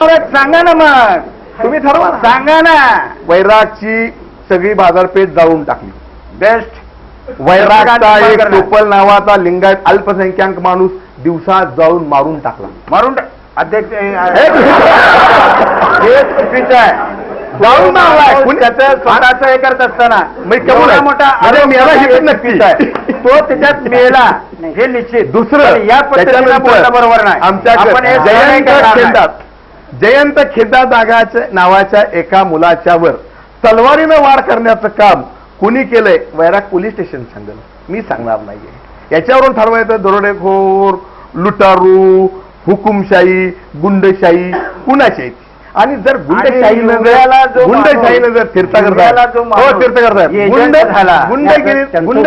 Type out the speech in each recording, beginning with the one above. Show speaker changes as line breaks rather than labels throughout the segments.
सांगा ना मग
तुम्ही ठरवा ना.
सांगा ना
वैरागची सगळी बाजारपेठ जाळून टाकली
बेस्ट
वैरागचा एक. टोपल नावाचा लिंगायत अल्पसंख्याक माणूस दिवसा जाळून मारून टाकला
मारून. अध्यक्ष हे
हे
चुकीचं आहे
जाळून मारलाय. कुणी-
त्याचं स्वतःचं हे करत असताना
मग कबूल
एवढा
आहे.
मोठा
म्हणजे
आरोप
मेला हे नक्की.
चुकीचं आहे. तो त्याच्यात मेला हे निश्चित
दुसरं
पण या पद्धतीनं बोलणं बरोबर नाही
आमच्या
आपण हे नाही करणार नाही.
जयंत खेदा नागाच्या नावाच्या एका मुलाच्या वर तलवारीनं वार करण्याचं काम कुणी केलंय? वैराग पोलीस स्टेशन सांगेल. मी सांगणार नाहीये. याच्यावरून ठरवायचं दरोडेखोर लुटारू हुकुमशाही गुंडशाही कुणाची आहे ती? आणि जर गुंडशाहीनं
युवराला
जर गुंडशाहीनं जर तीर्थाकर
युवराला जो
हो साहेब
एजंट
गुंड
झाला,
गुंडगिरी गुंड.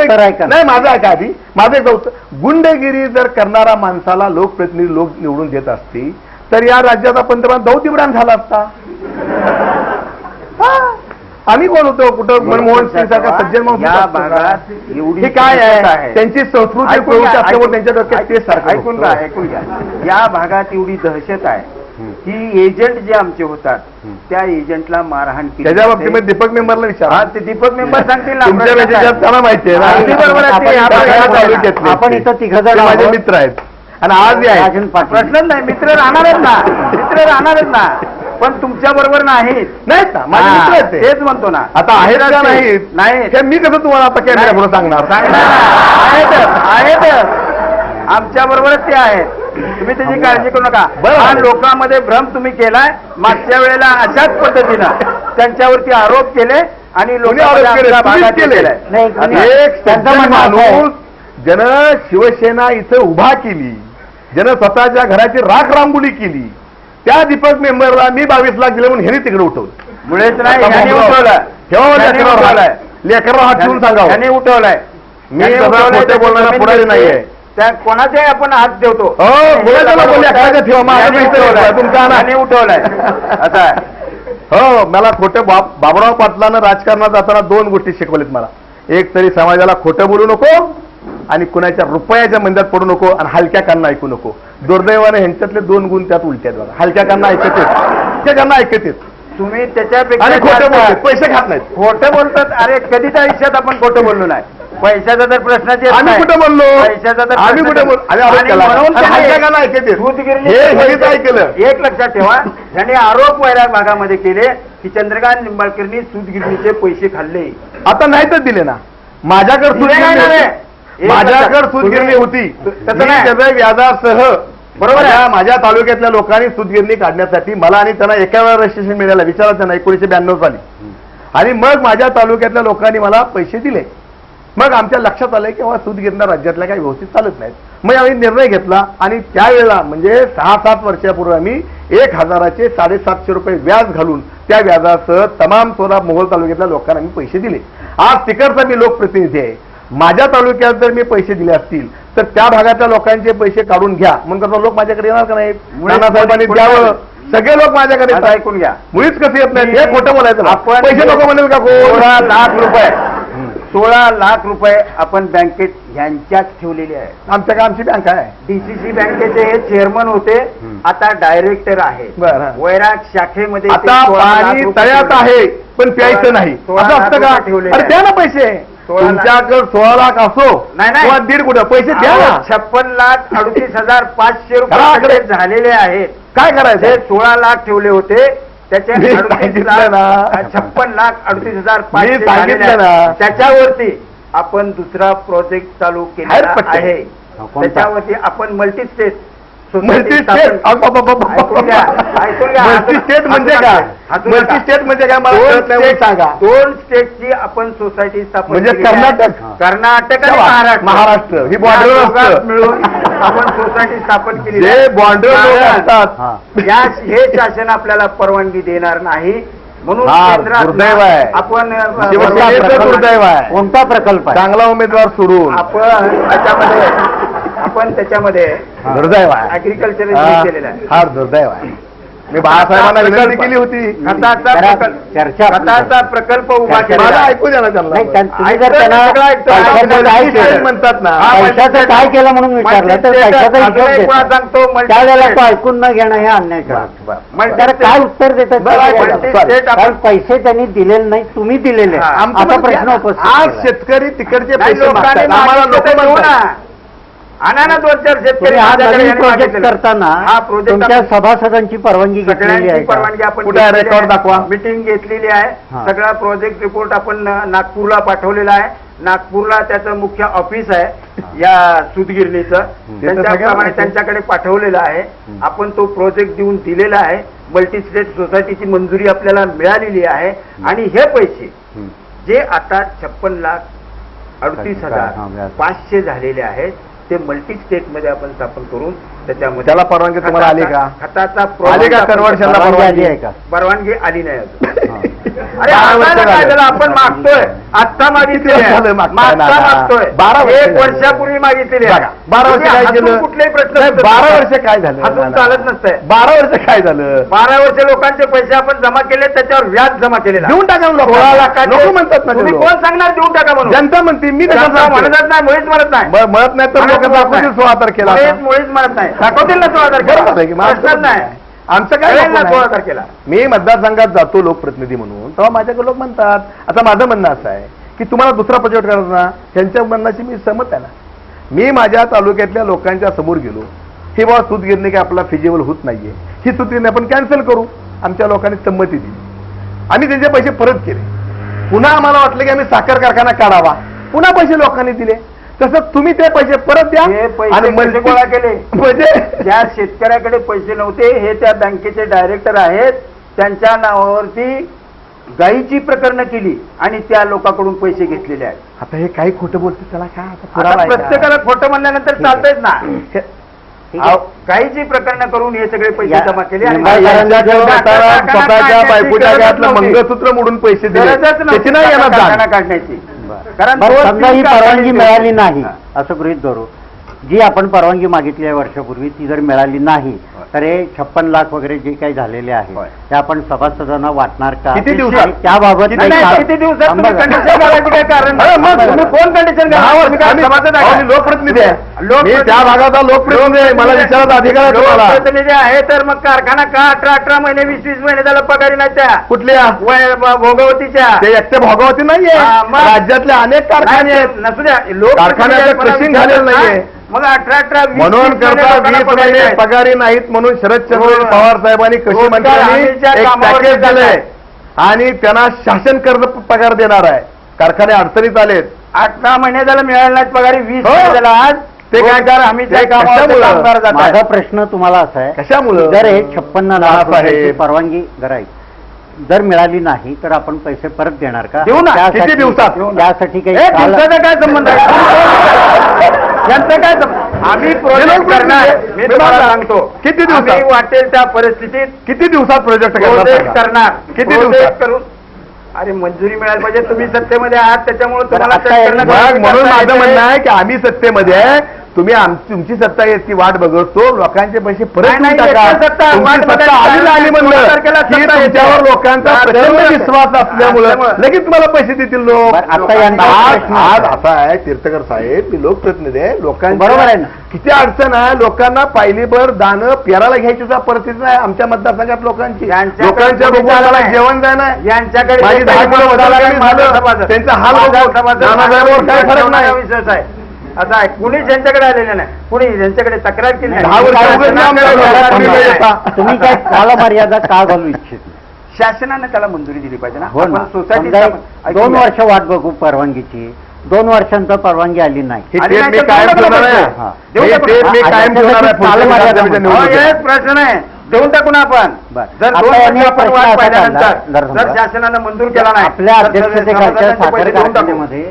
नाही माझं ऐका आधी? माझं एक गुंडगिरी जर करणारा माणसाला लोकप्रतिनिधी लोक निवडून देत असतील तर या राज्याचा पंतप्रधान इब्राहिम झाला असता. आम्ही कोण होतो? कुठं? मनमोहन सिंग सारखा सज्जन हे काय आहे? त्यांची संस्कृती प्रवृत्ती असल्यामुळे त्यांच्या डोक्यात तेच सारखं
ऐकून घ्या. ऐकून घ्या. या भागात एवढी दहशत आहे. की एजंट जे आमचे होतात त्या एजंटला मारहाण केली
त्याच्या. बाबतीमध्ये दीपक मेंबरला विचारा.
हा ते दीपक मेंबर सांगतील ना
माहिती आहे
ते
आपण ते.
इथं तिघं जण
ते माझे. मित्र आहेत. आणि आज आहे
राजन पाटील.
प्रश्नच नाही मित्र राहणारच ना. मित्र राहणारच ना. पण तुमच्या बरोबर नाहीत
नाहीत ना? माझे
हा,
आहेत.
तेच म्हणतो ना.
आता आहेत का
मित्र
नाहीत?
नाही.
हे मी कसं तुम्हाला आता कॅमेरा पुढे सांगणार?
आहेत आहेत. आमच्या बरोबरच ते आहेत. तुम्ही त्याची काळजी करू नका.
बरं.
हा लोकांमध्ये भ्रम तुम्ही केलाय. मागच्या वेळेला अशाच पद्धतीनं त्यांच्यावरती आरोप केले आणि
कोणी
लोकांमध्ये
आरोप केले?
आमच्या
तुम्हीच
भागात
केले.
केलंय.
नाही,
एक
त्यांचं
सज्जन
म्हणणं असं आहे.
माणूस ज्यानं शिवसेना इथं उभा केली. ज्यानं स्वतःच्या घराची राख रांगोळी केली त्या दीपक मेंबरला मी बावीस लाख दिले म्हणून ह्याने तिकडे उठवलं.
मुळेच नाही
आता
ह्याने
भाऊराव,
उठवलं
ठेवा
ह्याने
लेकरावर
उठवलंय.
लेकरावर हात ठेवून सांगावं.
ह्याने उठवलाय.
मी बोलणारा पुढारी. नाहीये.
त्या कोणाच्याही आपण हात ठेवतो
हो, ठेवा,
उठवलंय. आहे.
हो मला खोटं बाब बाबुराव पाटलानं राजकारणात जाताना दोन गोष्टी शिकवल्यात मला. एक तरी समाजाला खोटं बोलू नको आणि कुणाच्या रुपयाच्या मंद्यात पडू नको आणि हलक्या कांना ऐकू नको. दुर्दैवाने ह्यांच्यातले दोन गुण त्यात उलटे आहेत बघा हलक्या कांना ऐकत येत. कांना ऐकत येत.
तुम्ही त्याच्यापेक्षा
आणि खोटं
जास्त-
बोलतात. पैसे खात नाहीत.
खोटं बोलतात. अरे कधीच आयुष्यात आपण खोटं बोललो नाही. पैशाचा तर प्रश्नच येत
आम्ही
नाही.
कुठं बोललो?
पैशाचा तर
आम्ही
प्रश्नच
कुठे बोल
येत
अरे
नाही.
आरोप
आणि
केला.
म्हणून
अरे हलक्या
त्याने
कांना ऐकत येत. हे हेच ऐकलं
एक लक्षात ठेवा. त्यांनी आरोप वैराग भागामध्ये केले की चंद्रकांत निंबाळकरनी सूतगिरणीचे पैसे खाल्ले.
आता नाही तर दिले ना. माझ्याकडे
दिले नाही
सूतगिरणी
ना रे.
माझ्याकडे सूतगिरणी होती. व्याजासह
बरोबर आहे.
माझ्या- तालुक्यातल्या लोकांनी सूतगिरणी काढण्यासाठी मला आणि त्यांना एका वेळा रजिस्ट्रेशन मिळालं विचारा त्यांना एकोणीशे ब्याण्णव साली. आणि मग माझ्या तालुक्यातल्या लोकांनी मला पैसे दिले. मग आमच्या लक्षात आलंय की बाबा राज्यातल्या काही व्यवस्थित चालत नाहीत. मग आम्ही निर्णय घेतला आणि त्यावेळेला म्हणजे सहा सात वर्षापूर्वी आम्ही एक हजाराचे साडेसातशे रुपये व्याज घालून त्या व्याजासह तमाम सोला मोहोळ तालुक्यातल्या लोकांना मी पैसे दिले. आज तिकडचा मी लोकप्रतिनिधी आहे. माझ्या तालुक्यात जर मी पैसे दिले असतील तर त्या भागातल्या लोकांचे पैसे काढून घ्या. म्हणून कसं लोक माझ्याकडे येणार का नाहीत
मुळीच-
नानासाहेबांनी द्यावं. सगळे लोक माझ्याकडे.
ऐकून घ्या.
मुळीच कसं येत नाही? हे खोटं बोलायचं.
आपण
पैसे नको म्हणेल का
सोळा लाख रुपये. सोळा लाख रुपये आपण बँकेत ह्यांच्याच ठेवलेले आहेत.
आमच्या का आमची बँक आहे?
डीसीसी बँकेचे हे चेअरमन होते. आता डायरेक्टर
बरं.
वैराग शाखेमध्ये
आता
16 लाख
पाणी तळ्यात
ठेवले.
आहे पण प्यायचं नाही. असं असतं का? अरे द्या ना पैसे. तुमच्याकडे सोळा लाख असो
नाही, नाही.
दीड कुठं पैसे द्या ना
छप्पन लाख अडतीस हजार पाचशे रुपये झालेले आहेत
काय करायचं
सोळा लाख ठेवले होते त्याचे
मी
अडतीस
सांगितलं ना.
लाख छप्पन लाख अडतीस हजार पाचशे. त्याच्यावरती आपण दुसरा प्रोजेक्ट चालू
पटकन.
आहे? त्याच्यावरती आपण multi state
multi state. Multi state म्हणजे काय? मल्टी स्टेट म्हणजे काय? मला कळत नाही म्हणून सांगा.
दोन स्टेटची आपण सोसायटी स्थापन
म्हणजे
आहे.
कर्नाटक.
कर्नाटक आणि महाराष्ट्र.
महाराष्ट्र. ही
या. दोघात मिळून आपण सोसायटी स्थापन केली
जे लोक असतात.
हा.
या हे शासन आपल्याला परवानगी देणार नाही. म्हणून
फार
केंद्रात
दुर्दैव आहे.
आपण अ,
शिवसेनेचं दुर्दैव आहे.
कोणता प्रकल्प आहे?
चांगला उमेदवार सोडून.
आपण त्याच्यामध्ये आपण त्याच्यामध्ये
दुर्दैव आहे.
ऍग्रिकल्चर
हा,
केलेलं आहे.
फार दुर्दैव आहे. मी बाळासाहेबांना विनंती. केली होती.
खताचा प्रकल्प
चर्चा
खताचा उभा केला
ऐकू द्या ना त्यांना. म्हणतात ना.
हा,
पैशाचं काय केलं म्हणून विचारलं? तर पैशाचा देतात.
सांगतो.
त्यावेळेला तो
multi-state.
ऐकून न घेणं हे अन्याय. तर काय उत्तर देतात पैसे त्यांनी दिलेले नाही तुम्ही दिलेले
आमचं
प्रश्न
आहे,
उपस्थित
आज. शेतकरी तिकडचे पैसे
लोकांनी आणा ना दोन चार शेतकरी
तुम्ही हा
माझ्याकडे
नवीन
यांनी
प्रोजेक्ट
मागितलेलं.
करताना
हा प्रोजेक्ट
तुमच्या सभासदांची परवानगी घेतलेली
सगळ्यांची
आहे का?
परवानगी आपण
कुठे आहे?
घेतलेली
रेकॉर्ड. दाखवा.
मीटिंग घेतलेली आहे. सगळा प्रोजेक्ट रिपोर्ट आपण अ, नागपूरला पाठवलेला आहे नागपूरला त्याचं मुख्य ऑफिस आहे या सुतगिरणीचं त्यांच्याप्रमाणे
सगळ्यांना-
त्यांच्याकडे पाठवलेलं आहे आपण तो प्रोजेक्ट देऊन दिलेला आहे मल्टी स्टेट सोसायटीची मंजुरी आपल्याला मिळालेली आहे आणि हे पैसे. जे आता छप्पन लाख अडतीस
हा,
हजार
व्याज.
पाचशे झालेले आहेत ते मल्टी स्टेटमध्ये आपण स्थापन करून त्याच्यामध्ये
त्याला परवानगी तुम्हाला आली का?
खताचा
आली का
आपण-
conversion ला
परवानगी? आली आहे का
परवानगी आली नाही अजून. अरे आता काय
झाले.
झालं आपण मागतोय आत्ता मागितली
झालं मागताय बारा
एक
झाले.
वर्षापूर्वी मागितलेली आहे.
बारा वर्ष काय केलं?
कुठलेही प्रश्न
बारा. वर्ष काय झालं
हसून चालत नसतंय
बारा वर्ष काय झालं
बारा वर्ष लोकांचे पैसे आपण जमा केले त्याच्यावर व्याज जमा केलेला
देऊन टाका
सोळा. लाखाचे
म्हणतात ना
तुम्ही. कोण सांगणार देऊन टाका म्हणून
जनता म्हणते मी?
म्हणतच नाही मुळीच म्हणत नाही
म्हणत नाही तर
म्हणत
सोळा तारखेला आता.
मुळीच म्हणत नाही दाखवतील ना सोळा? तारखेला
माझं
प्रश्नच नाही.
आमचं काय
कळेल ना
नको
सोळा. तारखेला
मी मतदारसंघात जातो लोकप्रतिनिधी म्हणून तेव्हा माझ्याकडे लोक म्हणतात आता माझं म्हणणं असं आहे की तुम्हाला दुसरा प्रोजेक्ट करायचा ना त्यांच्या म्हणण्याची मी सहमत आहे ना. मी माझ्या तालुक्यातल्या लोकांच्या समोर गेलो. हे बाबा सूतगिरणी काय आपला फिजिबल होत नाहीये. ही सूतगिरणी आपण कॅन्सल करू. आमच्या लोकांनी संमती दिली. आम्ही त्यांचे पैसे परत केले. पुन्हा आम्हाला वाटलं की आम्ही साखर कारखाना काढावा. पुन्हा पैसे लोकांनी दिले. तसं तुम्ही ते पैसे परत द्या
हे पैसे
आणि
कसे
multi-
गोळा केले?
म्हणजे
ज्या शेतकऱ्याकडे पैसे नव्हते हे त्या बँकेचे डायरेक्टर आहेत त्यांच्या नावावरती गाईची प्रकरणं केली आणि त्या लोकांकडून पैसे घेतलेले आहेत
आता हे काही खोटं बोलते त्याला काय आता
आता
पुरावा आहे का?
प्रत्येकाला खोटं म्हणल्यानंतर चालतंयच ना
हे-
ठीक आहे.
अहो, गाईची प्रकरणं करून हे सगळे पैसे
या-
जमा केले आणि
स्वतःच्या बायकोच्या गळ्यातलं. मंगळसूत्र मोडून पैसे दिले
गरजच
त्याची नाही जाण.
काढण्याची. कारण
समजा ही परवानगी मिळाली. नाही. असं गृहित धरू जी आपण परवानगी मागितली आहे वर्षापूर्वी ती जर मिळाली नाही तर हे छप्पन लाख वगैरे जे काही झालेले आहे. ते आपण सभासदांना वाटणार का?
किती दिवसात?
त्याबाबत
नाही,
काही
नाही,
काळ-
किती दिवसात
थांबा
तुम्ही
जरा.
कंडिशन घालायची काय कारण?
अरे मग
नाही.
तुम्ही
कोण कंडिशन
दहा वर्ष आम्ही-
समाजात
अहो,
आहे
मी लोकप्रतिनिधी आहे.
लोकप्रतिनिधी-
त्या भागाचा लोकप्रतिनिधी आहे मला विचारायचा अधिकार आहे तुम्हाला.
लोकप्रतिनिधी आहे तर मग कारखाना का अठरा अठरा महिने वीस वीस महिने त्याला पगारी नाही त्या?
कुठल्या?
वय- ब- भोगवतीच्या.
ते एकटे भोगावती नाहीये.
हा, मग-
राज्यातले अनेक कारखाने आहेत.
नसू द्या लोक
कारखान्याचं झालेलं नाहीये.
मग अठरा अठरा
म्हणून करता वीस
पगारी
महिने
नाही.
पगारी नाहीत म्हणून शरदचंद्र
हो.
पवार साहेबांनी कृषी मंत्र्यांनी
हमीच्या
एक पॅकेज. दिलंय आणि त्यांना शासन कर्ज पगार देणार आहे कारखाने अडचणीत आलेत
अठरा महिने झाला मिळाले नाहीत पगारी वीस
हो.
महिने झाला आज
ते काय-
रोजगार हमीच्या
ते
कामावर.
माझा प्रश्न तुम्हाला असा आहे
कशामुळं
जर हे छप्पन्न लाख. रुपयाची परवानगी करायची जर मिळाली नाही तर आपण पैसे परत देणार का
देऊ ना.
त्यासाठी-
किती दिवसात?
त्यासाठी काही
काय संबंध आहे यांचा काय आम्ही प्रोजेक्ट करणार. मी तुम्हाला सांगतो.
किती दिवसात?
आम्ही वाटेल त्या परिस्थितीत
किती दिवसात प्रोजेक्ट करणार
प्रोजेक्ट
सांगा?
करणार.
किती दिवसात?
करून अरे मंजुरी मिळायला पाहिजे. तुम्ही सत्तेमध्ये आहात त्याच्यामुळे तुम्हाला
मग म्हणून माझं. म्हणणं आहे की आम्ही सत्तेमध्ये आहे. तुम्ही तुमची सत्ता याची वाट बघतो लोकांचे पैसे परत
नाही, सत्ता,
आली म्हणलं लोकांचा प्रचंड. विश्वास असल्यामुळं. लगेच तुम्हाला पैसे देतील लोक आज. असा आहे तीर्थकर साहेब मी लोकप्रतिनिधी आहे लोकांची
बरोबर आहे ना.
किती अडचण आहे लोकांना पायलीभर दानं पेराला घ्यायची सुद्धा परिस्थिती नाही आमच्या मतदारसंघात लोकांची लोकांच्या
कोणी
रुग्णाला
चालत नाही.
जेवण नाही
यांच्याकडे.
त्यांचा हाल काय फरक नाही.
असं आहे कुणीच यांच्याकडे आलेलं नाही कुणी यांच्याकडे तक्रार केली नाही. केली
तुम्ही
काय कालमर्यादा का घालू इच्छित?
शासनानं त्याला मंजुरी दिली पाहिजे ना
हो ना
आपण सोसायटी
समजा एक दोन वर्ष वाट बघू परवानगीची दोन वर्षांतर परवानगी आली नाही
ही
आणि
टेप
नाही
मी
तर
कायम
देऊन
ठेवणार आहे
हा.
देऊन
ही
टाकू.
टेप मी
आ-
कायम
आता
ठेवणार आहे
त्याची
पुढच्या
कालमर्यादा
विधानसभेच्या
म्हणून.
हो,
निवडणुकीत.
एक प्रश्न आहे देऊन टाकू ना आपण
बरं.
जर
आता
दोन
यांनी
वर्ष आपण
प्रश्न
वाट
असा
पाहिल्यानंतर
काढला, जर
जर
समजा.
शासनानं मंजूर केला नाही
आपल्या
तर
अध्यक्षतेखालच्या
समाजाचे
साखर
पैसे देऊन टाकू.
कारखान्यामध्ये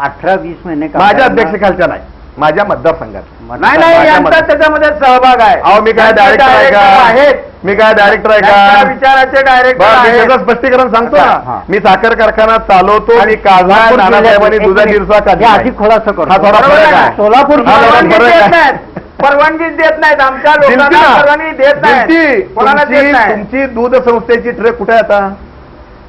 अठरा वीस महिने
माझ्या अध्यक्षखालच्या नाही माझ्या मतदारसंघात
नाही नाही यांचा
मते.
त्याच्यामध्ये सहभाग आहे
अहो मी काय डायरेक्टर आहे का मी काय डायरेक्टर आहे का
विचाराचे डायरेक्टर
स्पष्टीकरण सांगतो. ना मी साखर कारखाना चालवतो मी काझा नानासाहेबांनी दुधा
मिनिट.
काढली
हे. अधिक खुलासा करतो
हा?
सोलापूर
परवानगी देत. नाहीत. परवानगीच देत नाहीत आमच्या लोकांना? परवानगी देत. नाही कोणाला देत
तुमची
नाही
तुमची दूध संस्थेची ट्रक कुठे आता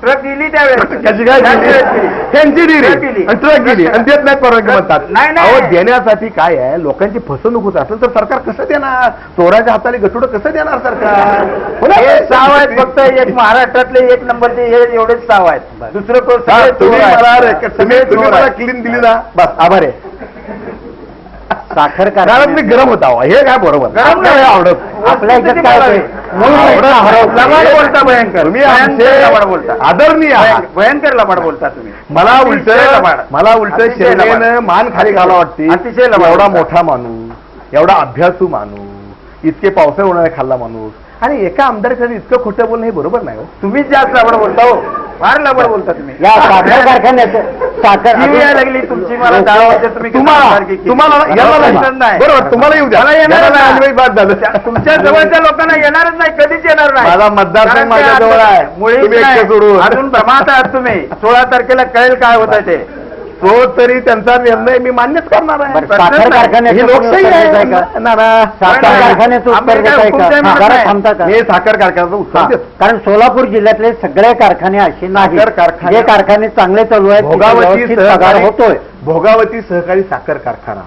ट्रक दिली त्यावेळेस
काय
त्याच
दिली?
ट्रक दिली.
आणि ट्रक दिली आणि देत नाहीत परवानगी म्हणतात
नाही, नाही.
अहो देण्यासाठी काय आहे लोकांची फसवणूक होत असेल तर सरकार कसं देणार चोराच्या हाताने गटुडं कसं देणार सरकार हो?
हे साव आहेत फक्त एक महाराष्ट्रातले एक नंबरचे हे एवढेच साव आहेत दुसरं कोण सगळे
तुम्ही. मला. क्लीन दिली ना बस आभार आहे
साखर
कारण मी गरम होता. हे काय बरोबर
गरम नाही.
आवडत
आपल्या ह्याच्यात काय होतंय? मूळ
आवडत,
प्रश्न
आवडत.
लबाड बोलता भयंकर भयंकर लबाड बोलता
आदरणीय आहात
भयंकर- भयंकर लबाड बोलता तुम्ही
मला
अतिशय
उलट
लबाड.
मला उलट
अतिशय लबाड.
शेरवेनं मान खाली घाला वाटते
अतिशय लबाड
एवढा
बोलता.
मोठा माणूस एवढा अभ्यासू माणूस इतके पावसाळ्या उन्हाळ्यात खाल्ला माणूस आणि एका आमदारासाठी इतकं खोटं बोलणं हे बरोबर नाही हो
तुम्हीच जास्त लबाड बोलता हो फार लबाड बोलता तुम्ही
या साखर कारखान्यात साखर
यायला लागली तुमची मला दहा वर्ष तुम्ही
तुम्हाला. तुम्हाला याला
मला
नाही. बरोबर तुम्हाला येऊ द्या
मला येणार
याला
नाही.
नाही, बाद झालं.
तुमच्या जवळच्या लोकांना येणारच नाही कधीच येणार नाही
माझा मतदारसंघ
कारण ते
माझ्या जवळ आहे.
मुळीच
तुम्ही एकटे
नाही.
सोडून.
अजून भ्रमात आहात तुम्ही सोळा तारखेला कळेल काय होत आहे ते
तो तरी त्यांचा निर्णय मी मान्यच करणार आहे.
बरं, साखर कारखान्याचं
ही लोकशाही
उत्तर देताय का? साखर
नाही.
कारखान्याचं उत्तर
आम्ही काय
देताय
हुकुमशाही
का
म्हणत
जरा
नाही.
थांबता का?
मी साखर कारखान्याचं उत्तर
हा,
देतो.
कारण सोलापूर जिल्ह्यातले सगळे कारखाने असे नाही.
साखर कारखाने-
जे कारखाने चांगले चालू आहेत तिथे
भोगावती
व्यवस्थित पगार
सहकारी
होतोय.
भोगावती सहकारी साखर कारखाना.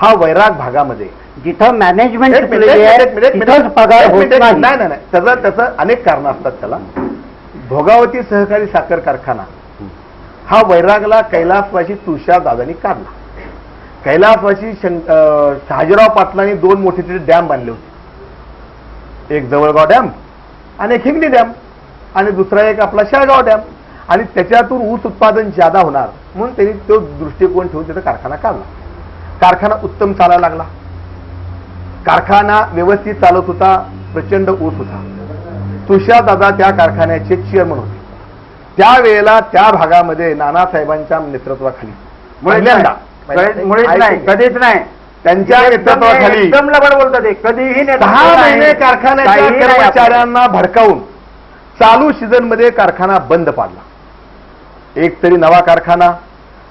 हा वैराग भागामध्ये.
जिथं मॅनेजमेंट
एक मिनिट,
शिकलेली
एक
आहे
मिनिट, एक मिनिट,
तिथंच पगार
एक
होत
मिनिट, एक मिनिट.
नाही.
नाही नाही नाही. त्याचं त्याचं अनेक कारण असतात त्याला. भोगावती सहकारी साखर कारखाना. हा वैरागला कैलासवाशी तुषार दादानी काढला. कैलासवाशी शहाजीराव पाटलांनी दोन मोठे तिथे डॅम बांधले होते. एक जवळगाव डॅम आणि एक हिंगणी डॅम आणि दुसरा एक आपला शेळगाव डॅम आणि त्याच्यातून ऊस उत्पादन ज्यादा होणार म्हणून त्यांनी तो दृष्टिकोन ठेवून त्याचा कारखाना काढला. कारखाना उत्तम चालायला लागला. कारखाना व्यवस्थित चालत होता प्रचंड ऊस होता. तुषार दादा त्या कारखान्याचे चेअरमन होते. त्यावेळेला त्या भागामध्ये नानासाहेबांच्या नेतृत्वाखाली.
मुळीच
पहिल्यांदा
नाही. मुळीच नाही. कधीच नाही.
त्यांच्या नेतृत्वाखाली
एकदम लबाड बोलतात ते. कधीही
दहा. महिने कारखान्याच्या. कर्मचाऱ्यांना भडकावून चालू सीझनमध्ये कारखाना बंद पाडला. एक तरी नवा कारखाना.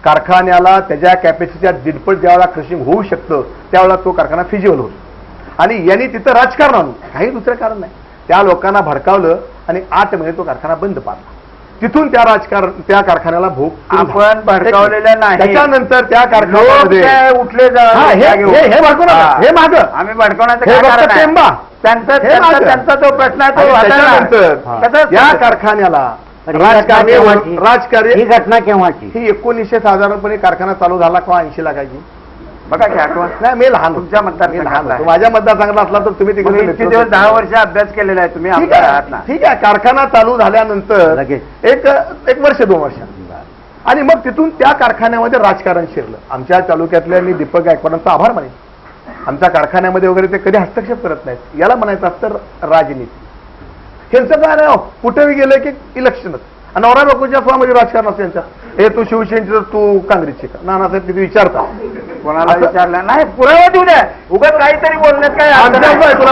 कारखान्याला त्याच्या कॅपॅसिटीच्या दीडपट ज्यावेळेला क्रशिंग होऊ शकतं त्यावेळेला तो कारखाना फिजिबल होतो आणि यांनी तिथं राजकारण आणून. काही दुसरं कारण नाही. त्या लोकांना भडकावलं आणि आठ महिने तो कारखाना बंद पाडला. तिथून त्या राजकारण त्या कारखान्याला भोग.
आपण भडकावलेलं नाही.
त्याच्यानंतर त्या कारखान्यामध्ये
उठले जा-
हा,
जागेवर.
हे- मागं.
आम्ही भडकवण्याचं?
टेंबा.
त्यांचा त्यांचा तो प्रश्न आहे तो
या कारखान्याला राजकारणी? राजकार्य
ही घटना केव्हाची
ही एकोणीसशे साधारणपणे कारखाना चालू झाला किंवा ऐंशी लागायची
बघा की आठवण.
नाही मी लहान.
तुमच्या
मी लहान. होतो. माझ्या असला तर तुम्ही तिकडे
इतके दिवस दहा वर्ष अभ्यास केलेला आहे तुम्ही
ठीक
आमदार आहात ना
आहे ठीक आहे कारखाना चालू झाल्यानंतर
लगेच.
एक एक वर्ष दोन वर्ष. आणि मग तिथून त्या कारखान्यामध्ये राजकारण शिरलं. आमच्या तालुक्यातल्या मी दीपक गायकवाडांचा आभार मानेन. आमच्या कारखान्यामध्ये वगैरे ते कधी हस्तक्षेप करत नाहीत. याला म्हणायचं असतं राजनीती. ह्यांचं काय नाही हो, कुठेही गेलं की इलेक्शनच. आणि नवरा बायकोच्या स्वामध्ये राजकारण असतं यांच्या हे तू शिवसेनेची तू काँग्रेसची. का नानासाहेब तिथे विचारता
कोणाला विचारलं नाही पुरावा देऊ द्या. उगाच काहीतरी बोलण्यात काय अर्थ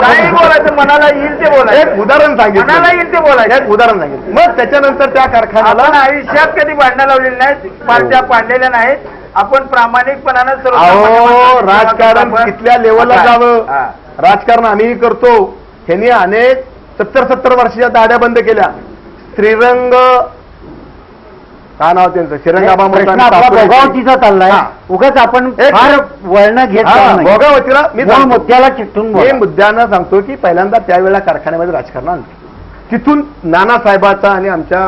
काही. बोलायचं मनाला येईल ते
एक
बोलायचं
उदाहरण
मनाला
सांगितलं
येईल ते बोलायचं.
एक उदाहरण सांगितलं. मग त्याच्यानंतर त्या कारखान्याला
आपण आयुष्यात कधी भांडणं लावलेली नाहीत पार्ट्या पाडलेल्या नाहीत. आपण प्रामाणिकपणानं सर्व
अहो राजकारण कितल्या लेवलला जावं?
हा.
राजकारण आम्हीही करतो. ह्यांनी अनेक सत्तर सत्तर वर्षाच्या दाड्या बंद केल्या. श्रीरंग काय नाव त्यांचं श्रीरंगाबा
प्रश्न आपला भोगावतीचा चाललाय
हा.
उगाच आपण
एक
फार. वळण घेत
हा,
जाऊ नये.
भोगावतीला मी
मूळ
सांगतो.
मुद्द्याला
मी
बोला.
मुद्द्यानं सांगतो की पहिल्यांदा त्यावेळेला कारखान्यामध्ये राजकारण आणलं तिथून नानासाहेबाचा आणि आमच्या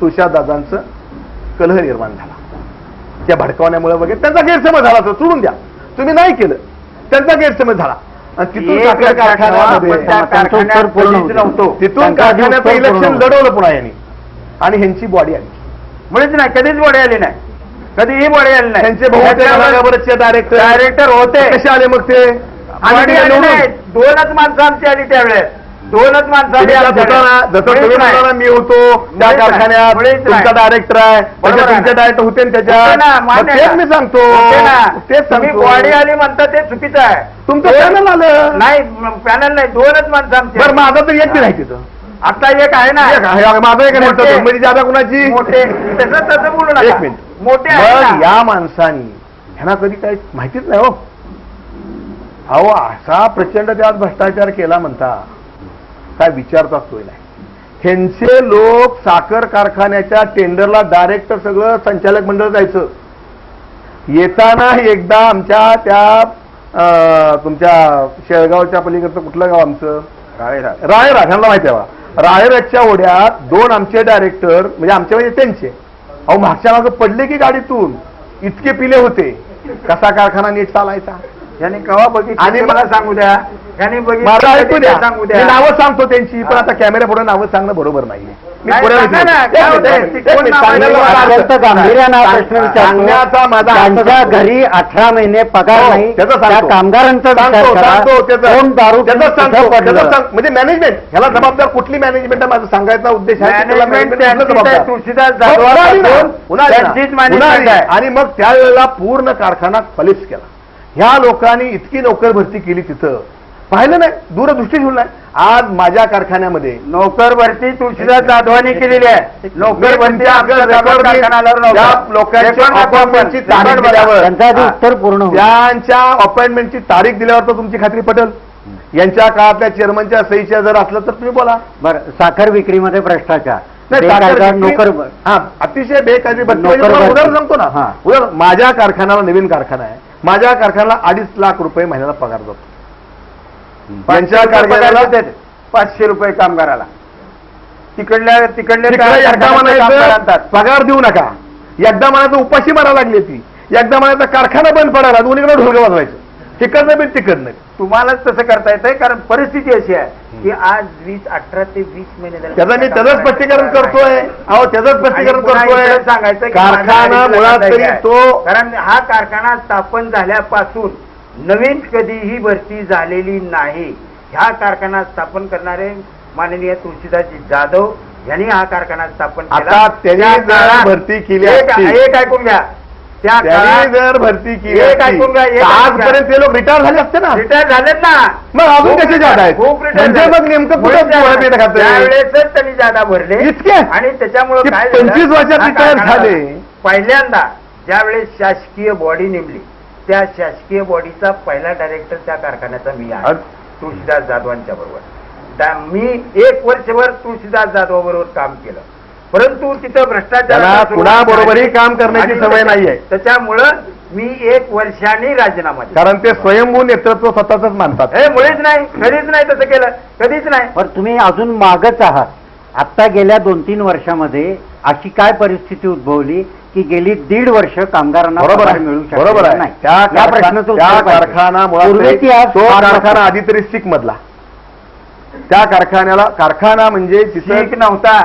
तुषारदादांचं कलह निर्माण झाला त्या भडकवण्यामुळे वगैरे त्यांचा गैरसमज झाला तो सोडून द्या तुम्ही नाही केलं त्यांचा गैरसमज झाला आणि तिथून
एक
साखर कारखान्यामध्ये
आपण त्या
त्यांचं उत्तर
कारखान्यात
पूर्ण
कधीच
होतं.
नव्हतो
तिथून
त्यांचा आधी
कारखान्याचं
उत्तर पूर्ण
इलेक्शन
होतं.
लढवलं पुन्हा यांनी आणि ह्यांची बॉडी आली
मुळीच नाही कधीच बॉडी आली नाही. कधीही बॉडी आली नाही.
त्यांचे बहुतेक डायरेक्टर
डायरेक्टर होते.
कसे आले मग ते? आणि
आली
निवडून.
नाही. दोनच माणसं आमची आली त्यावेळेस. दोनच माणसं आली
जसं मी होतो त्या. कारखान्यात तुमचा. डायरेक्टर आहे. तुमचे डायरेक्टर होते त्याच्यात. तेच. मी सांगतो. तेच
तुम्ही
सांगतो.
बॉडी आली म्हणता ते चुकीचं आहे.
तुमचं पॅनल आलं.
नाही पॅनल नाही. दोनच माणसं आमची
बरं माझा तर बी नाही तिथं.
आता एक आहे ना.
एक आहे, माझं एक
मोठे-
नाही म्हणजे जादा कुणाची?
मोठे. तसं तसं बोलू नका.
एक मिनिट.
मोठे आहे
मग
ना.
या माणसानी ह्यांना कधी काही माहितीच नाही हो. अहो असा प्रचंड त्यात भ्रष्टाचार केला म्हणता काय विचारता सोय नाही. ह्यांचे लोक साखर कारखान्याच्या टेंडरला डायरेक्ट सगळं संचालक मंडळ जायचं. येताना एकदा आमच्या त्या अं, तुमच्या शेळगावच्या पलीकडचं कुठलं गाव आमचं?
राळेराव.
रायराज ह्यांना माहिती आहे बा. रायराजच्या ओढ्यात दोन आमचे डायरेक्टर म्हणजे आमचे म्हणजे त्यांचे. अहो मागच्या मागं पडले की गाडीतून. इतके पिले होते. कसा कारखाना नीट चालायचा?
यांनी कवा बघितलं
आणि
मला सांगू द्या. यांनी बघितलं सांगू द्या.
नावं सांगतो त्यांची पण. आता कॅमेरा पुढे नावं सांगणं बरोबर नाही सांगण्याचा? माझा
हा त्यांच्या. घरी अठरा महिने पगार
हो,
नाही.
त्याचं
त्या. कामगारांचा कोण दारू
म्हणजे मॅनेजमेंट ह्याला जबाबदार कुठली मॅनेजमेंट आहे? माझा सांगायचा उद्देश आहे.
तुळशीदास
हो, आणि मग त्यावेळेला पूर्ण कारखाना फलित केला. ह्या लोकांनी इतकी नोकर भरती केली तिथं. पाहिलं नाही दूरदृष्टी ठेवून नाही. आज माझ्या कारखान्यामध्ये
नोकर भरती तुळशीदास जाधवानी केलेली आहे. नोकर भरती जाधव कारखान्याला
त्या. अपॉइंटमेंटची तारीख. दिल्यावर
त्यांचं आधी. उत्तर पूर्ण होईल.
त्यांच्या अपॉइंटमेंटची तारीख दिल्यावर तर तुमची खात्री पटेल. यांच्या काळातल्या चेअरमनच्या सहीच्या जर असलं तर तुम्ही बोला.
बरं साखर विक्रीमध्ये भ्रष्टाचार.
नाही, साखर विक्री-
नोकर
हा. अतिशय बेकायदे म्हणजे तुम्हाला
भरती.
उदाहरण सांगतो ना.
हा.
उदाहरण माझ्या कारखान्याला नवीन कारखाना आहे. माझ्या कारखान्याला अडीच लाख रुपये महिन्याला पगार जातो. यांच्या
देतात. पाचशे रुपये कामगाराला. तिकडल्या तिकडल्या
तिकडे एकदा
कारखान्याचे कामगार
म्हणायचं
आणतात.
पगार देऊ नका. एकदा म्हणायचं उपाशी मारा लागली ती. एकदा म्हणायचं कारखाना बंद पडायला दोन्हीकडे ढोलक वाजवायचं. तिकडनं बी तिकडनं.
तुम्हालाच तसं करता येतंय कारण परिस्थिती अशी आहे की आज वीस अठरा ते वीस महिने झाले.
त्याचं मी त्याचं स्पष्टीकरण करतोय. अहो त्याचं स्पष्टीकरण करतोय.
सांगायचं
कारखाना मुळात तरी. तो
कारण हा कारखाना स्थापन झाल्यापासून नवीन कधीही भरती झालेली नाही ह्या कारखाना स्थापन करणारे माननीय तुळशीदासजी जाधव यांनी हा कारखाना स्थापन केला
त्यांनी भरती केली
एक ऐकून घ्या त्या
त्यांनी
काळात
जर भरती केली
एक
असती,
ऐकून घ्या, एक
तर
ऐकून घ्या.
आजपर्यंत ते लोक रिटायर झाले असते ना
रिटायर झालेत ना
मग अजून
खूप
कसे
retire-
जात आहेत
खूप retire
म्हणजे
झाले.
मग नेमकं
मुळीच
कुठं
जादा-? त्यावेळेसच त्यांनी भरले
इतके?
आणि त्याच्यामुळे
ते
काय
25 वर्षात
हा
retire
कारखाना
झाले.
पहिल्यांदा ज्यावेळेस शासकीय बॉडी नेमली त्या शासकीय बॉडीचा पहिला डायरेक्टर त्या कारखान्याचा मी आहे. तुळशीदास जाधवांच्या बरोबर. मी एक वर्षभर तुळशीदास जाधव बरोबर काम केलं. परंतु तिथं भ्रष्टाचार
काम करण्याची सवय नाहीये.
त्याच्यामुळं मी एक वर्षाने राजीनामा दिला.
कारण ते स्वयंभू नेतृत्व स्वतःच मानतात.
हे मुळीच नाही कधीच नाही तसं केलं. कधीच नाही.
पण तुम्ही अजून मागच आहात. आता गेल्या दोन तीन वर्षामध्ये अशी काय परिस्थिती उद्भवली? की गेली दीड वर्ष कामगारांना
बरोबर
पगार
आहे
मिळू शकलेला
बरोबर आहे
नाही
त्या
या
कारखा-
प्रश्नाचं
त्या
उत्तर पाहिजे.
कारखाना मुळात
पूर्वी ती आज
तो
फार
कारखाना
मोठा.
आधी तरी सिक मधला त्या कारखान्याला कारखाना म्हणजे तिथं
ठीक नव्हता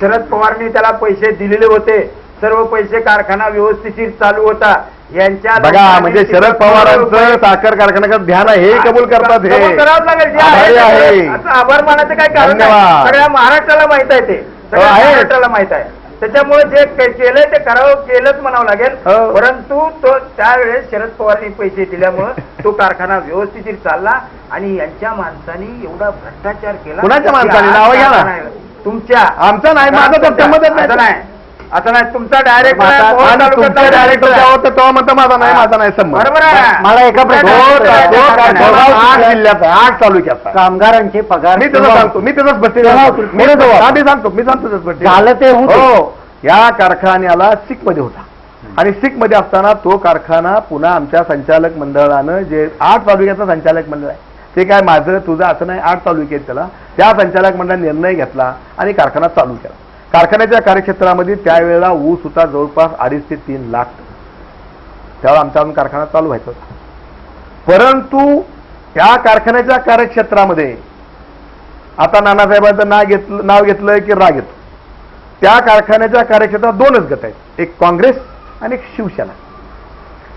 शरद पवारनी त्याला पैसे दिलेले होते सर्व पैसे कारखाना व्यवस्थिशीर चालू होता यांच्या
बघा म्हणजे शरद पवारांचं साखर कारखान्याचं ध्यान आहे हे कबूल करतात हे
कबूल करावंच लागेल जे
आभारी
आहे. असं आभार मानायचं काय कारण नाही.
धन्यवाद.
सगळ्या महाराष्ट्राला माहीत आहे ते सगळ्या
आहे.
महाराष्ट्राला माहीत आहे त्याच्यामुळे जे केलंय ते करावं केलंच म्हणावं लागेल
हो.
परंतु तो त्यावेळेस शरद पवारांनी पैसे दिल्यामुळे तो कारखाना व्यवस्थित चालला आणि यांच्या माणसांनी एवढा भ्रष्टाचार केला
कुणाच्या माणसाने? नावं घ्या ना.
तुमच्या
आमचा नाही माझा तर
असं
नाही
असं नाही तुमचा डायरेक्ट
होतं तेव्हा म्हणता माझा नाही माझा नाही संमत
बरोबर आहे
मला एका
तो
प्रश्नाचं उत्तर
तो
द्या.
कारखाना आठ जिल्ह्यात आहे, आठ तालुक्यात
कामगारांचे पगार
मी त्याचं सांगतो मी स्पष्टीकरण
तेव्हा
करतो. मी. हा, मी सांगतो मी सांगतो त्याचं स्पष्टीकरण.
झालं ते.
हो या कारखान्याला सिकमध्ये होता आणि सिकमध्ये असताना तो कारखाना पुन्हा आमच्या संचालक मंडळानं जे आठ तालुक्याचं संचालक मंडळ आहे ते काय माझं तुझं असं नाही आठ तालुके आहेत त्याला त्या संचालक मंडळाने निर्णय घेतला आणि कारखाना चालू केला कारखान्याच्या कार्यक्षेत्रामध्ये त्यावेळेला ऊस होता जवळपास अडीच ते तीन लाख टन. त्यावेळेला आमचा अजून कारखाना चालू व्हायचा परंतु त्या कारखान्याच्या कार्यक्षेत्रामध्ये आता नानासाहेबांचं नाव घेतलं नाव घेतलं की राग येतो. त्या कारखान्याच्या कार्यक्षेत्रात दोनच गट आहेत. एक काँग्रेस आणि एक शिवसेना.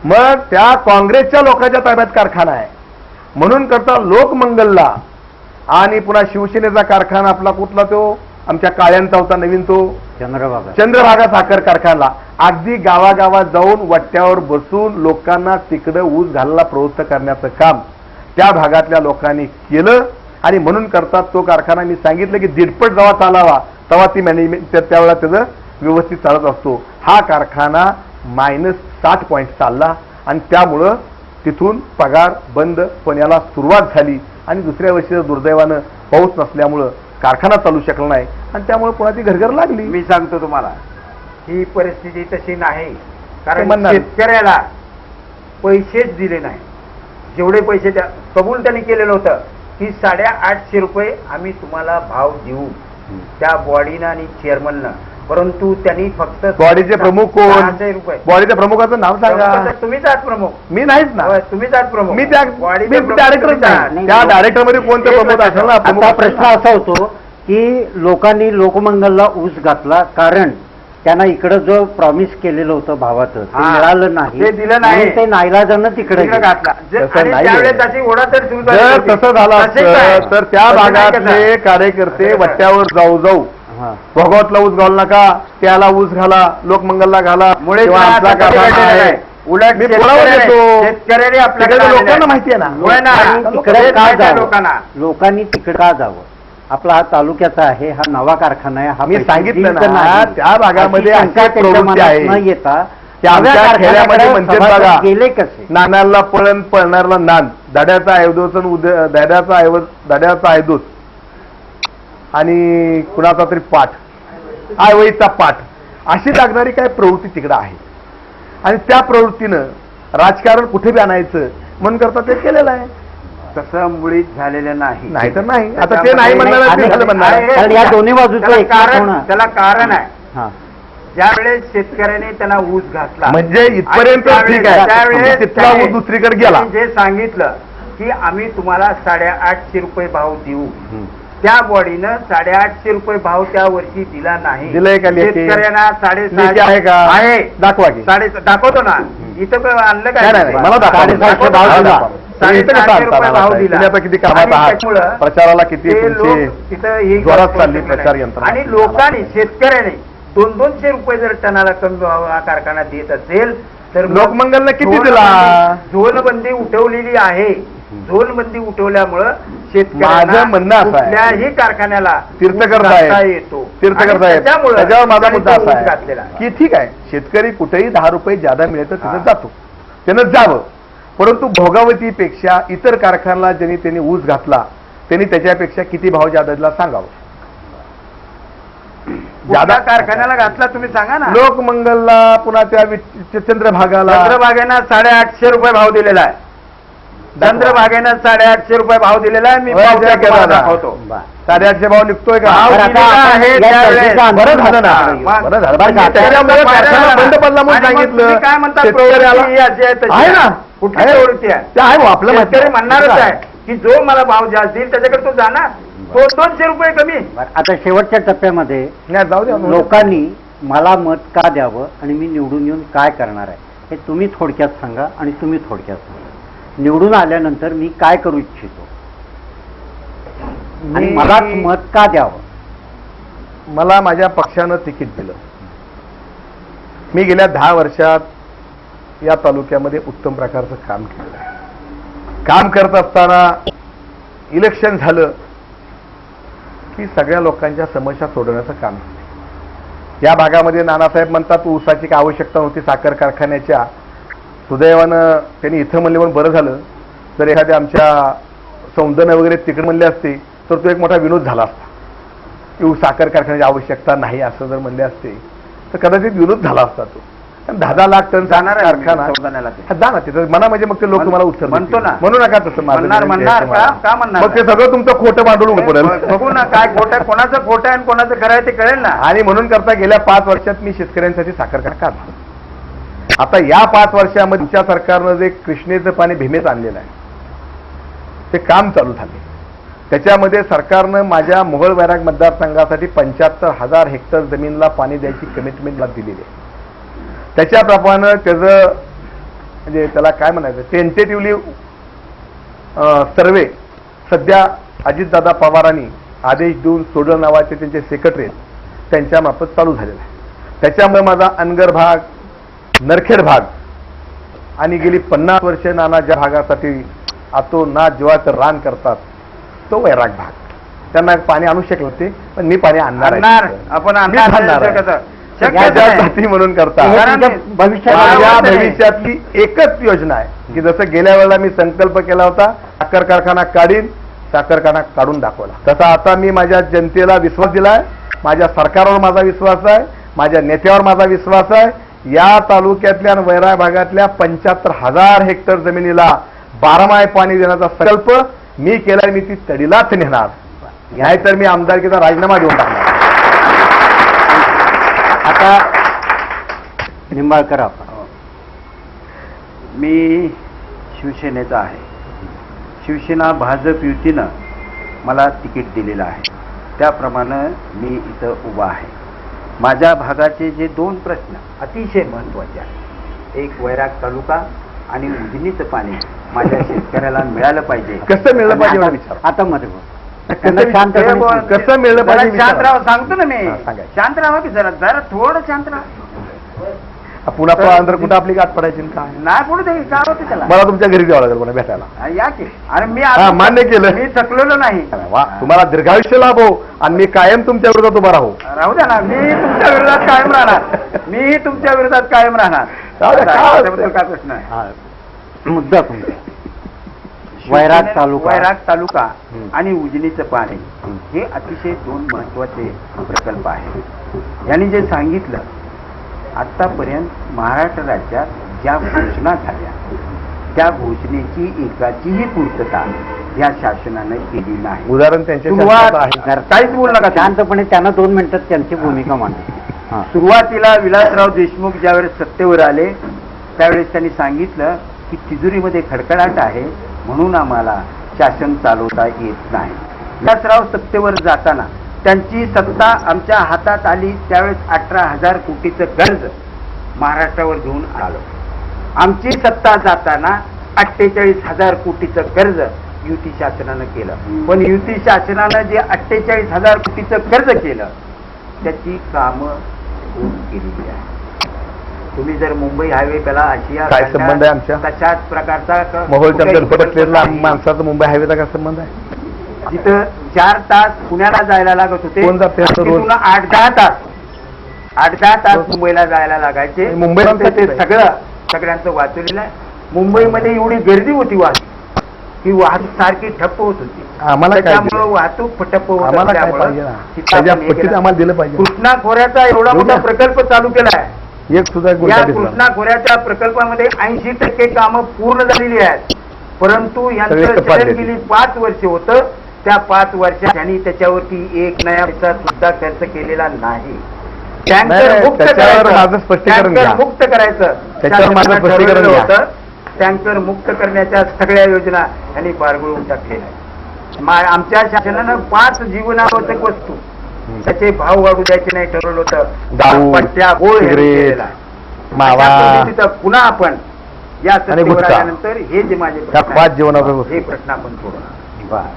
मग त्या काँग्रेसच्या लोकांच्या ताब्यात कारखाना आहे. म्हणून करता लोकमंगलला आणि पुन्हा शिवसेनेचा कारखाना आपला कुठला तो? आमच्या काळ्यांचा होता नवीन तो
चंद्रबाबा
चंद्रभागा साखर कारखाना. अगदी गावागावात जाऊन वट्ट्यावर बसून लोकांना तिकडं ऊस घालायला प्रवृत्त करण्याचं काम त्या भागातल्या लोकांनी केलं. आणि म्हणून करतात तो कारखाना. मी सांगितलं की दीडपट जेव्हा चालावा तेव्हा ती मॅनेजमेंट त्या- त्यावेळेला त्याचं व्यवस्थित चालत असतो. हा कारखाना मायनस साठ पॉईंट चालला. आणि त्यामुळं तिथून पगार बंद पण याला सुरुवात झाली. आणि दुसऱ्या वर्षी दुर्दैवानं पाऊस नसल्यामुळं कारखाना चालू शकला नाही. आणि त्यामुळे पुन्हा ती घरघर लागली.
मी सांगतो तुम्हाला ही परिस्थिती तशी नाही. कारण
म्हणणार.
शेतकऱ्याला पैसेच दिले नाही. जेवढे पैसे त्या कबूल त्यांनी केलेलं होतं की साडे आठशे रुपये आम्ही तुम्हाला भाव देऊ. त्या बॉडीनं आणि चेअरमननं परंतु त्यांनी फक्त
बॉडीचे प्रमुख कोण
रुपये
बॉडीच्या प्रमुखाचं नाव सांगा
तुम्हीच आहात प्रमुख
मी नाहीच ना
होय, तुम्हीच आहात प्रमुख
मी त्या
प्रमुख
डायरेक्टर
तुम्हीच आहात.
नाही.
त्या डायरेक्टरमध्ये कोणते प्रमुख असेल ना
आता प्रश्न. असा होतो की लोकांनी लोकमंगलला ऊस घातला कारण त्यांना इकडं जो प्रॉमिस केलेलं होतं भावाचं ते
हा.
मिळालं नाही
ते दिलं नाही.
म्हणून ते नाईलाजानं तिकडे
तिकडे
गेले.
घातला जे-
तसं
आणि
नाहीये.
त्यावेळेस त्याची ओढा तर सुरू झाली
जर
होती.
तसं झालं
तसे काय?
असतं तर त्या
तसे नाही
भागातले? कार्यकर्ते? वट्ट्यावर जाऊ जाऊ
हा.
भगवतला ऊस घालू नका त्याला ऊस घाला लोकमंगलला घाला.
मुळे? उलट
मी
शेतकऱ्याने- आपल्याकडे
लोकांना
आहे.
माहिती आहे ना.
तिकडे का जावं.
लोकांना?
लोकांनी तिकडे का जावं? आपला हा तालुक्याचा आहे हा नवा कारखाना आहे हा
मी सांगितलं ना? त्या भागामध्ये.
न येता
बघा.
गेले कसे?
नाण्याला पळण पळणारला नान. दाड्याचा ऐवदोच दाड्याचा ऐवज दाड्याचा ऐदोच आणि कुणाचा तरी पाठ. आयवईचा पाठ. अशी लागणारी काय प्रवृत्ती तिकडं आहे. आणि त्या प्रवृत्तीनं राजकारण कुठे बी आणायचं म्हणून करता ते केलेलं आहे.
तसं मुळीच झालेलं नाही.
नाही तर नाही. आता ते नाही म्हणणार
या दोन्ही बाजूचं
त्याला कारण. त्याला कारण आहे.
हा.
ज्या वेळेस शेतकऱ्याने त्यांना ऊस घातला
म्हणजे इथपर्यंत ठीक
त्यावेळेस-
आहे
त्यावेळेस
तिथला
त्याने-
ऊस दुसरीकडे गेला.
जे सांगितलं की आम्ही तुम्हाला साडेआठशे रुपये भाव देऊ. त्या बॉडीनं साडेआठशे रुपये भाव त्या वर्षी दिला नाही
दिलंय का लेखी?
शेतकऱ्यांना
लेखी
साडेसहाशे
आहे का
आहे
दाखवा की
साडे दाखवतो ना इथं काय आणलं
नाही, नाही, नाही, मला दाखवा.
साडेसहाशे भाव. दिला.
तुम्ही इथं कसं
साडेसहाशे
आणता
रुपये
मला
भाव
साहेब?
दिला.
तुम्ही आता किती कामात
आणि
आहात
त्याच्यामुळं
प्रचाराला किती
ते
तुमचे
लोक तिथं हे
जोरात
करत
चालली. प्रचार यंत्रणा.
आणि लोकांनी शेतकऱ्याने दोन दोनशे रुपये जर टनाला कमी भाव हा कारखाना देत असेल तर मग
लोकमंगलनं किती दिला?
झोनबंदी उठवलेली आहे झोनबंदी उठवल्यामुळं शेतकऱ्यांना
माझं म्हणणं असं आहे.
कुठल्याही कारखान्याला ऊस
साहेब
घालता येतो. आणि
साहेब
त्याच्यामुळं
त्याच्यावर माझा
त्यांनी
मुद्दा
तो
असा
ऊस घातलेला.
आहे. की ठीक आहे शेतकरी कुठेही दहा रुपये ज्यादा मिळेल तर तिथं
हा.
जातो. त्यानं जावं. परंतु भोगावतीपेक्षा इतर कारखान्याला ज्यांनी त्यांनी ऊस घातला त्यांनी त्याच्यापेक्षा किती भाव ज्यादा दिला सांगावं.
कुठल्या कारखान्याला घातला तुम्ही सांगा ना.
लोकमंगलला पुन्हा त्या वि- चंद्रभागाला.
चंद्रभागेनं साडेआठशे रुपये भाव दिलेला आहे. चंद्रभागेनं साडेआठशे रुपये भाव दिलेला आहे मी
होय,
पावत्या
जय
तुम्हाला
केदारनाथ.
दाखवतो.
साडेआठशे भाव निघतोय का?
भाव
बरं, आता
दिलेला
आपण
आहे
या
त्यावेळेस.
चर्चेचा अंत
बरं झालं ना.
मग-
बरं झालं.
बरं का, आता-
त्याच्यामुळे कारखाना बंद पडला म्हणून
आणि मग
सांगितलं
तुम्ही काय म्हणता प्रवृत्ती ही अशी आहे तशी
आहे ना.
कुठली
आहे.
प्रवृत्ती आहे?
ते आहे भाऊ, आपलं माहिती
शेतकरी म्हणणारच
आहे.
आहे की जो मला भाव जास्त देईल त्याच्याकडे तो जाणार. तो दोनशे रुपये कमी.
बरं, आता शेवटच्या टप्प्यामध्ये
नाही, जाऊ द्या.
लोकांनी मला मत का द्यावं आणि मी निवडून येऊन काय करणार आहे हे तुम्ही थोडक्यात सांगा आणि तुम्ही थोडक्यात सांगा. निवडून आल्यानंतर मी काय करू इच्छितो? आणि मलाच मत का द्यावं?
मला माझ्या पक्षानं तिकीट दिलं. मी गेल्या दहा वर्षात या तालुक्यामध्ये उत्तम प्रकारचं काम केलं काम करत असताना इलेक्शन झालं की सगळ्या लोकांच्या समस्या सोडवण्याचं काम केलं या भागामध्ये नानासाहेब म्हणतात ऊसाची आवश्यकता नव्हती साखर कारखान्याच्या. सुदैवानं त्यांनी इथं म्हणले म्हणून बरं झालं जर एखाद्या आमच्या सौंदर्य वगैरे तिकडे म्हणले असते तर तो एक मोठा विनोद झाला असता की ऊस साखर कारखान्याची आवश्यकता नाही असं जर म्हणले असते तर कदाचित विरोध झाला असता तो दहा दहा लाख टन
जाणार आहे
कारखाना जा ना तिथं म्हणा म्हणजे मग ते लोक मला उत्तर
म्हणतो. ना.
म्हणू नका तसं
म्हणणार- म्हणणार
तुम्हाला.
का? म्हणणार
मग ते सगळं तुमचं खोटं मांडून पडेल
बघू ना काय खोटं कोणाचं खोटं आहे आणि कोणाचं खरं आहे ते कळेल ना
आणि म्हणून करता गेल्या पाच वर्षात मी शेतकऱ्यांसाठी साखर कारखाना आता या पाच वर्षामध्ये तुमच्या सरकारनं जे कृष्णेचं पाणी भीमेत आणलेलं आहे ते काम चालू झाले. त्याच्यामध्ये सरकारनं माझ्या मोहोळ वैराग मतदारसंघासाठी पंच्याहत्तर हजार हेक्टर जमीनला पाणी द्यायची कमिटमेंटला दिलेली आहे. त्याच्याप्रमाणे त्याचं म्हणजे त्याला काय म्हणायचं टेंटेटिव्हली सर्वे सध्या अजितदादा पवारांनी आदेश देऊन सोडल नावाचे त्यांचे सेक्रेटरी आहेत चालू झालेलं आहे. त्याच्यामुळे माझा अनगर भाग नरखेड भाग. आणि गेली पन्नास वर्षे नाना ज्या भागासाठी आतो ना जीवाचं रान करतात तो वैराग भाग. त्यांना पाणी आणू शकले होते पण मी पाणी आणणार
आपण.
जाती म्हणून करता. भविष्यातली एकच योजना आहे की जसं गेल्या वेळेला मी संकल्प केला होता साखर कारखाना काढीन साखर कारखाना काढून दाखवला. तसा आता मी माझ्या जनतेला विश्वास दिलाय माझ्या सरकारवर माझा विश्वास आहे माझ्या नेत्यावर माझा विश्वास आहे या तालुक्यातल्या वैराय वैरा भागातल्या पंच्याहत्तर हजार हेक्टर जमिनीला बारमाय पाणी देण्याचा संकल्प मी केलाय मी ती तडीलाच नेणार. नाहीतर मी आमदारकीचा राजीनामा देऊन टाकणार.
आता निंबाळकर आपण.
मी शिवसेनेचा आहे. शिवसेना भाजप युतीनं मला तिकीट दिलेलं आहे. त्याप्रमाणे मी इथं उभा आहे. माझ्या भागाचे जे दोन प्रश्न अतिशय महत्त्वाचे आहेत. एक वैराग तालुका आणि उजनीचं पाणी माझ्या शेतकऱ्याला मिळालं पाहिजे.
कसं मिळलं पाहिजे विचार.
आता मध्ये बोल
कसं मिळलं पाहिजे
शांत. राहा सांगतो ना मी. शांत राहा की जरा जरा थोडं शांत राहा.
पुन्हा अंतर कुठं आपली गाठ पडायची आणि काय
नाही पुढे दे काय होते त्याला
मला तुमच्या घरी जावं लागेल पुन्हा भेटायला
हा, या की अरे मी
हा,
आता-
मान्य केलं.
मी थकलेलो नाही
वा तुम्हाला दीर्घायुष्य लाभो आणि मी कायम तुमच्या विरोधात उभा राहू
राहू द्या ना मी तुमच्या विरोधात कायम राहणार मी तुमच्या विरोधात कायम राहणार
राहू द्या, काय
त्याबद्दल काय प्रश्न आहे
हा. मुद्दा तुमचा वैराग तालुका.
वैराग तालुका
हं.
आणि उजनीचं पाणी
हं.
हे अतिशय दोन महत्त्वाचे प्रकल्प आहेत यांनी जे सांगितलं आतापर्यंत महाराष्ट्र राज्यात ज्या घोषणा झाल्या त्या घोषणेची एकाचीही पूर्तता या शासनाने केली नाही
उदाहरण त्यांच्या
बोलू नका.
शांतपणे त्यांना दोन मिनिटात त्यांची भूमिका मांडा हा.
सुरुवातीला विलासराव देशमुख ज्यावेळेस सत्तेवर आले त्यावेळेस त्यांनी सांगितलं की तिजोरीमध्ये खडखडाट आहे म्हणून आम्हाला शासन चालवता येत नाही विलासराव सत्तेवर जाताना त्यांची सत्ता आमच्या हातात आली त्यावेळेस अठरा हजार कोटीचं कर्ज महाराष्ट्रावर घेऊन आलो आमची सत्ता जाताना अठ्ठेचाळीस हजार कोटीचं कर्ज युती शासनानं केलं पण युती शासनानं जे अठ्ठेचाळीस हजार कोटीचं कर्ज केलं त्याची कामं खूप केलेली आहे तुम्ही जर मुंबई हायवे पेला आशिया
काय संबंध आहे आमच्या?
तशाच प्रकारचा.
माणसाचा मुंबई हायवेचा काय संबंध आहे
जिथं चार तास पुण्याला जायला लागत होते? तिथून आठ दहा तास. आठ दहा तास मुंबईला जायला लागायचे.
मुंबईला
ते? सगळं सगळ्यांचं वाचवलेलं आहे. मुंबईमध्ये एवढी गर्दी होती वाहतूक. ही वाहतूक सारखी ठप्प होत होती.
दिलं?
वाहतूक ठप्प होत असल्यामुळं कृष्णा खोऱ्याचा एवढा मोठा. प्रकल्प चालू केला आहे
एक सुद्धा
या कृष्णा खोऱ्याच्या प्रकल्पामध्ये ऐंशी टक्के कामं पूर्ण झालेली आहेत. परंतु यांचं. गेली पाच वर्ष होतं. त्या पाच वर्षात त्यांनी त्याच्यावरती एक नया पैसा सुद्धा खर्च केलेला नाही टँकर मुक्त करायचं.
स्पष्टीकरण.
मुक्त. होतं. टँकर मुक्त करण्याच्या सगळ्या योजना यांनी पारगळून टाकलेल्या आमच्या शासनानं पाच जीवनावश्यक वस्तू त्याचे भाव वाढू द्यायचे नाही ठरवलं होतं
दारू,
पट्ट्या गोळ पुन्हा आपण या सत्तेवर. आल्यानंतर हे जे माझे
त्या
प्रश्न
पाच वस्तू.
हे प्रश्न आपण सोडवणार.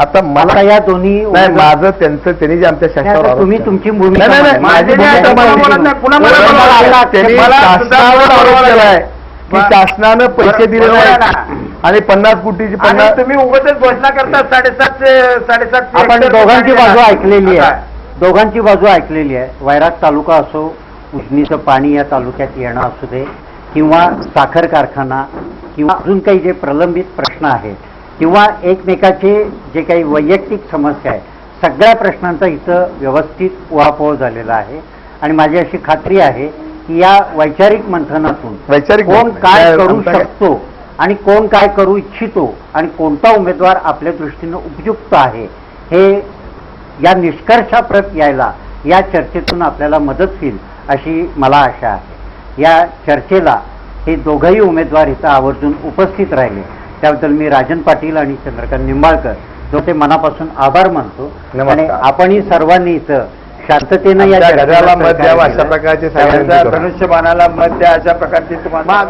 आता मला
या दोन्ही
नाही माझं त्यांचं त्यांनी जे आमच्या शासनावर आरोप
तुम्ही. तुमची भूमिका
नाही, नाही,
मांडा.
माझी
माझे
भूमिका
नाही,
मांडली.
पुन्हा बोलत नाही, पुन्हा बोलत
पुन्हा
नाही.
बोलत नाही. त्यांनी
मला सुद्धा
शासनावर आरोप
बोलायला
केलाय की. शासनानं पैसे दिले
बरोबर आहे
नाही
ना.
आणि पन्नास कोटीची
आणि
पन्नास
तुम्ही उगाचच घोषणा करता साडेसातशे साडेसातशे
आपण दोघांची बाजू. ऐकलेली आहे दोघांची बाजू ऐकलेली आहे वैराग तालुका असो उजनीचं पाणी या तालुक्यात येणं असू दे किंवा साखर कारखाना किंवा अजून काही जे प्रलंबित प्रश्न आहेत किंवा एकमेकाचे जे काही वैयक्तिक समस्या आहे सगळ्या प्रश्नांचा इथं व्यवस्थित उहापोह झालेला आहे. आणि माझी अशी खात्री आहे की या वैचारिक मंथनातून
वैचारिक
कोण. काय करू शकतो आणि कोण काय करू इच्छितो आणि कोणता उमेदवार आपल्या दृष्टीनं उपयुक्त आहे हे या निष्कर्षाप्रत यायला या चर्चेतून आपल्याला मदत होईल अशी मला आशा आहे. या चर्चेला हे दोघंही उमेदवार इथं आवर्जून उपस्थित राहिले. त्याबद्दल मी राजन पाटील आणि चंद्रकांत निंबाळकर जो ते मनापासून आभार मानतो
नमस्कार.
आणि आपणही सर्वांनी इथं शांततेनं या
घड्याला मत द्यावं. अशा प्रकारचे
धनुष्यबाणाला मत द्या अशा प्रकारचे तुम्हाला